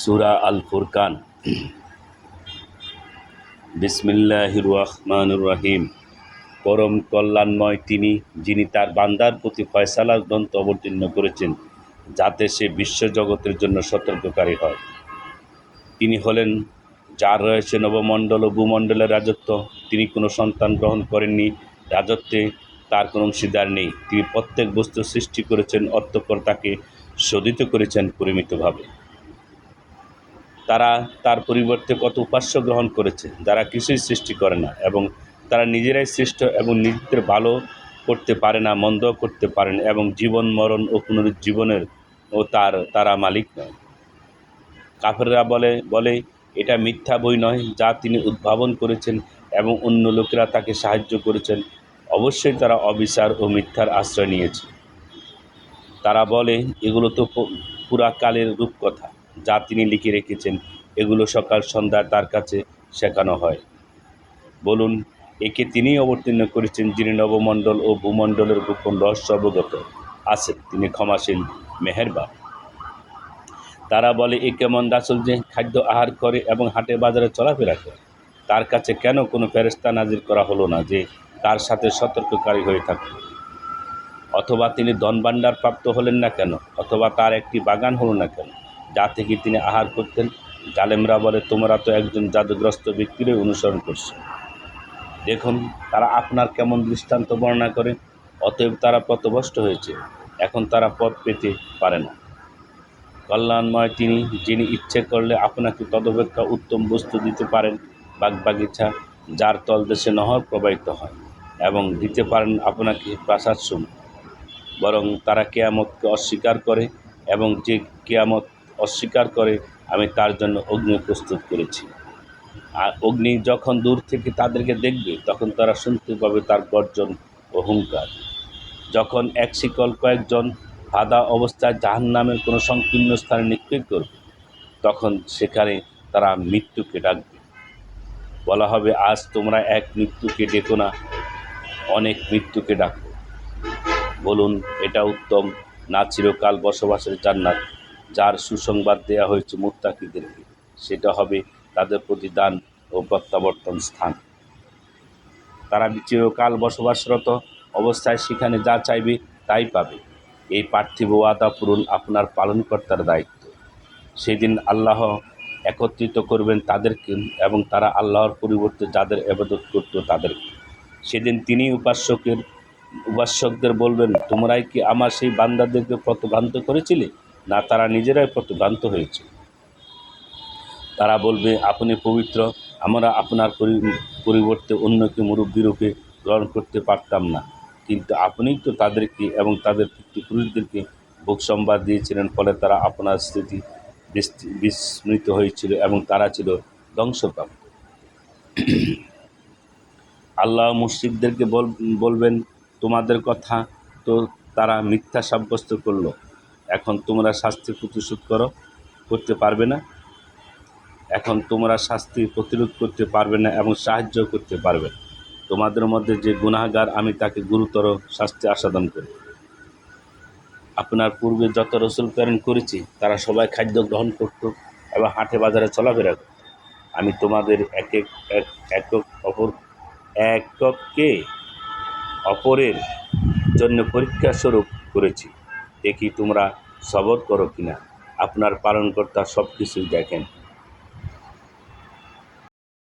সুরা আল ফুরকান বিসমিল্লাহির রহমানুর রহিম পরম কল্যাণময় তিনি, যিনি তার বান্দার প্রতি ফয়সালার গ্রন্থ অবতীর্ণ করেছেন, যাতে সে বিশ্বজগতের জন্য সতর্ককারী হয়। তিনি হলেন, যার রয়েছে নবমণ্ডল ও ভূমণ্ডলের রাজত্ব। তিনি কোনো সন্তান গ্রহণ করেননি। রাজত্বে তার কোনো অংশীদার নেই। তিনি প্রত্যেক বস্তু সৃষ্টি করেছেন অর্থপর তাকে শোধিত করেছেন পরিমিতভাবে। তারা তার পরিবর্তে কত উপাস্য গ্রহণ করেছে, যারা কিছুই সৃষ্টি করে না এবং তারা নিজেরাই সৃষ্ট এবং নিজেদের ভালো করতে পারে না মন্দ করতে পারে না এবং জীবন, মরণ ও পুনরুজ্জীবনের ও তার, তারা মালিক নয়। কাফেররা বলে বলে, এটা মিথ্যা বই নয় যা তিনি উদ্ভাবন করেছেন এবং অন্য লোকেরা তাকে সাহায্য করেছেন। অবশ্যই তারা অবিচার ও মিথ্যার আশ্রয় নিয়েছে। তারা বলে, এগুলো তো পুরাকালের রূপকথা। যা তিনি লিখে রেখেছেন, এগুলো সকাল সন্ধ্যায় তার কাছে শেখানো হয়। বলুন, একে তিনিই অবতীর্ণ করেছেন যিনি নবমণ্ডল ও ভূমণ্ডলের গোপন রহস্য অবগত আছেন। তিনি ক্ষমাশীল, মেহেরবান। তারা বলে, এ কেমন রাসুল যে খাদ্য আহার করে এবং হাটে বাজারে চলাফেরা করে। তার কাছে কেন কোনো ফেরেস্তা নাজির করা হলো না যে তার সাথে সতর্ককারী হয়ে থাকবে অথবা তিনি ধনভাণ্ডার প্রাপ্ত হলেন না কেন? অথবা তার একটি বাগান হলো না কেন? যা থেকে তিনি আহার করতেন। জালেমরা বলে, তোমরা তো একজন জাদুগ্রস্ত ব্যক্তিরই অনুসরণ করছ। দেখুন, তারা আপনার কেমন দৃষ্টান্ত বর্ণনা করে, অতএব তারা পথভ্রষ্ট হয়েছে। এখন তারা পথ পেতে পারে না। কল্যাণময় তিনি, যিনি ইচ্ছে করলে আপনাকে তদপেক্ষা উত্তম বস্তু দিতে পারেন, বাগবাগিচা, যার তলদেশে নহর প্রবাহিত হয় এবং দিতে পারেন আপনাকে প্রাসাদ বরং তারা কেয়ামতকে অস্বীকার করে এবং যে কেয়ামত অস্বীকার করে আমি তার জন্য অগ্নি প্রস্তুত করেছি। আর অগ্নি যখন দূর থেকে তাদেরকে দেখবে, তখন তারা শুনতে পাবে তার গর্জন অহংকার যখন এক শিকল কয়েকজন বাধা অবস্থায় জাহান নামের কোনো সংকীর্ণ স্থানে নিক্ষেপ করবে, তখন সেখানে তারা মৃত্যুকে ডাকবে। বলা হবে, আজ তোমরা এক মৃত্যুকে ডেকো না, অনেক মৃত্যুকে ডাকো। বলুন, এটা উত্তম না চিরকাল বসবাসের জান্নাত। যার সুসংবাদ দেয়া হয়েছে মুত্তাকিদেরকে, সেটা হবে তাদের প্রতিদান ও প্রত্যাবর্তন স্থান। তারা চিরকাল বসবাসরত অবস্থায় সেখানে যা চাইবে তাই পাবে। এই পার্থিব ওয়াদা পূরণ আপনার পালনকর্তার দায়িত্ব। সেদিন আল্লাহ একত্রিত করবেন তাদেরকে এবং তারা আল্লাহর পরিবর্তে যাদের এবাদত করত তাদেরকে। সেদিন তিনি উপাস্যকের, উপাস্যকদের বলবেন, তোমরাই কি আমার সেই বান্দাদেরকে প্রতভ্রান্ত করেছিলে? না, তারা নিজেরাই প্রতভ্রান্ত হয়েছে। তারা বলবে, আপনি পবিত্র, আমরা আপনার পরি- পরিবর্তে অন্যকে মুরব্বীরূপে গ্রহণ করতে পারতাম না। কিন্তু আপনিই তো তাদেরকে এবং তাদের পিতৃপুরুষদেরকে ভোগ সম্বাদ দিয়েছিলেন, ফলে তারা আপনার স্মৃতি বিস- বিস্মৃত হয়েছিল এবং তারা ছিল ধ্বংসপ্রাপ্ত। আল্লাহ বল, বলবেন, তোমাদের কথা তো তারা মিথ্যা সাব্যস্ত করল। এখন তোমরা শাস্তি প্রতিশোধ করো, করতে পারবে না। এখন তোমরা শাস্তি প্রতিরোধ করতে পারবে না এবং সাহায্য করতে পারবে। না তোমাদের মধ্যে যে গুনাহগার, আমি তাকে গুরুতর শাস্তি আস্বাদন করি। আপনার পূর্বে যত রসুল প্রেরণ করেছি, তারা সবাই খাদ্য গ্রহণ করত এবং হাটে বাজারে চলাফেরা করত। আমি তোমাদের এক এক, একক অপর, এককে অপরের জন্য পরীক্ষা স্বরূপ করেছি। দেখি তোমরা সবর করো কিনা। আপনার পালনকর্তা সব কিছুই দেখেন।